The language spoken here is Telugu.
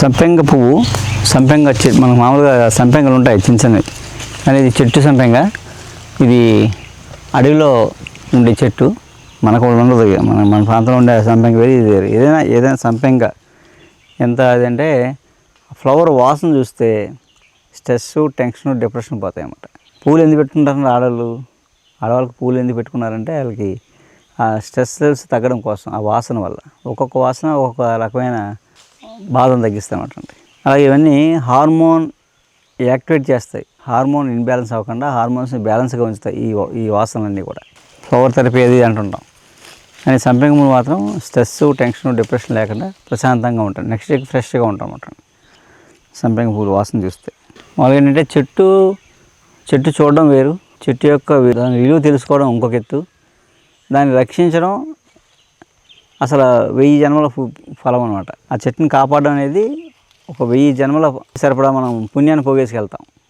సంపెంగ పువ్వు సంపెంగ మనకు మామూలుగా సంపెంగలు ఉంటాయి చిన్న చిన్నవి. అనేది ఇది చెట్టు సంపెంగ. ఇది అడవిలో ఉండే చెట్టు. మనకు ఉండదు మన మన ప్రాంతంలో ఉండే సంపెంగ వేరు ఇది వేరు. ఏదైనా ఏదైనా సంపెంగ. ఎంత అదంటే ఫ్లవర్ వాసన చూస్తే స్ట్రెస్ టెన్షన్ డిప్రెషన్ పోతాయి అన్నమాట పూలు ఎందుకు పెట్టుకుంటారంటే ఆడవాళ్ళు? ఆడవాళ్ళకి పూలు ఎందుకు పెట్టుకున్నారంటే వాళ్ళకి ఆ స్ట్రెస్ లెవెల్స్ తగ్గడం కోసం ఆ వాసన వల్ల. ఒక్కొక్క వాసన ఒక్కొక్క రకమైన బాధను తగ్గిస్తామటండి అలాగే ఇవన్నీ హార్మోన్ యాక్టివేట్ చేస్తాయి. హార్మోన్ ఇన్బ్యాలెన్స్ అవ్వకుండా హార్మోన్స్ని బ్యాలెన్స్గా ఉంచుతాయి ఈ ఈ వాసనలన్నీ కూడా. ఫ్లవర్ థెరపీ అది అంటుంటాం. కానీ సంపెంగములు మాత్రం స్ట్రెస్ టెన్షన్ డిప్రెషన్ లేకుండా ప్రశాంతంగా ఉంటాం. నెక్స్ట్ డేకి ఫ్రెష్గా ఉంటాం అంటాం సంపెంగ పూలు వాసన చూస్తే. వాళ్ళు ఏంటంటే చెట్టు చెట్టు చూడడం వేరు. చెట్టు యొక్క దాని విలువ తెలుసుకోవడం ఇంకొక ఎత్తు. దాన్ని రక్షించడం అసలు వెయ్యి జన్మల ఫలం అనమాట ఆ చెట్టుని కాపాడడం అనేది ఒక వెయ్యి జన్మల సరిపడా మనం పుణ్యాన్ని పోగేసుకెళ్తాం.